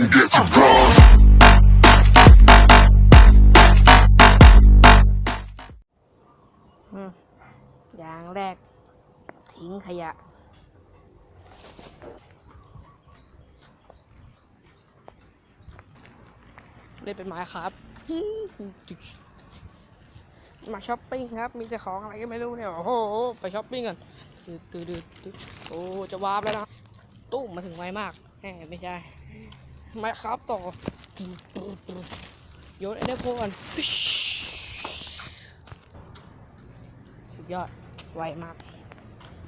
and get some cars. อย่างแรก ทิ้งขยะ เล่นเป็นไม้ครับ มาช้อปปิ้งครับ มีแต่ของอะไรก็ไม่รู้เนี่ย โอ้โห ไปช้อปปิ้งกันดืดตืดโอ้ จะวาร์แล้วนะ ตู้มมาถึงไวมากแหมไม่ใช่ ม่ครับต่อโยนไอ้เนี่ยพวกกันสุดยอดไวมาก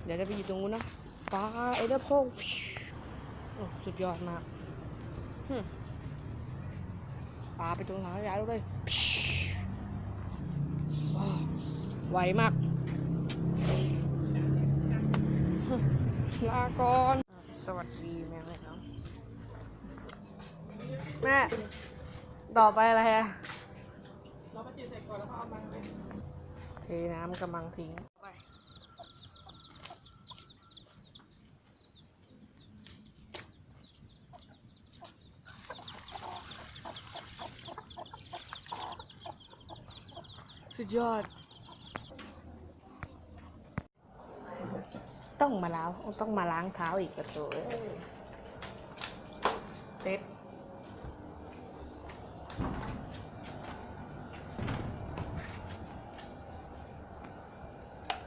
เดี๋ยวจะไปอยู่ตรงนู้นนะปลาไอ้เนี่ยพวกโอ้สุดยอดมากปลาไปตรงไหนย้ายเลยว้าวไวมากลาก่อนสวัสดีแม่แม่เนาะ แม่ ต่อไปอะไรอะเราไปจีใส่ก่อนแล้วก็เอามันไปเทน้ำกำลังทิ้งไปสุดยอด ต้องมาล้างต้องมาล้างเท้าอีกกระตัวเอ้ยเซ็ต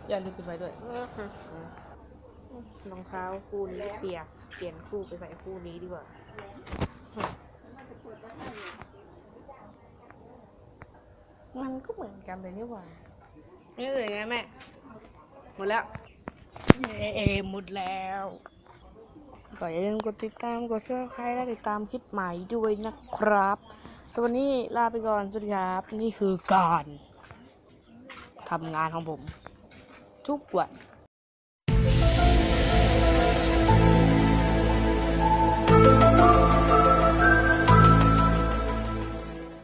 อย่าลืมปิดไว้ด้วย รองเท้าคู่นี้เปียก เปลี่ยนคู่ไปใส่คู่นี้ดีกว่า มันก็เหมือนกันเลยนี่หว่านี่เลยไงแม่ หมดแล้วเอหมดแล้วก็อย่าลืมกดติดตามกด subscribe และติดตามคลิปใหม่ด้วยนะครับสำหรับวันนี้ลาไปก่อน สวัสดีครับ นี่คือการทำงานของผม ทุกวัน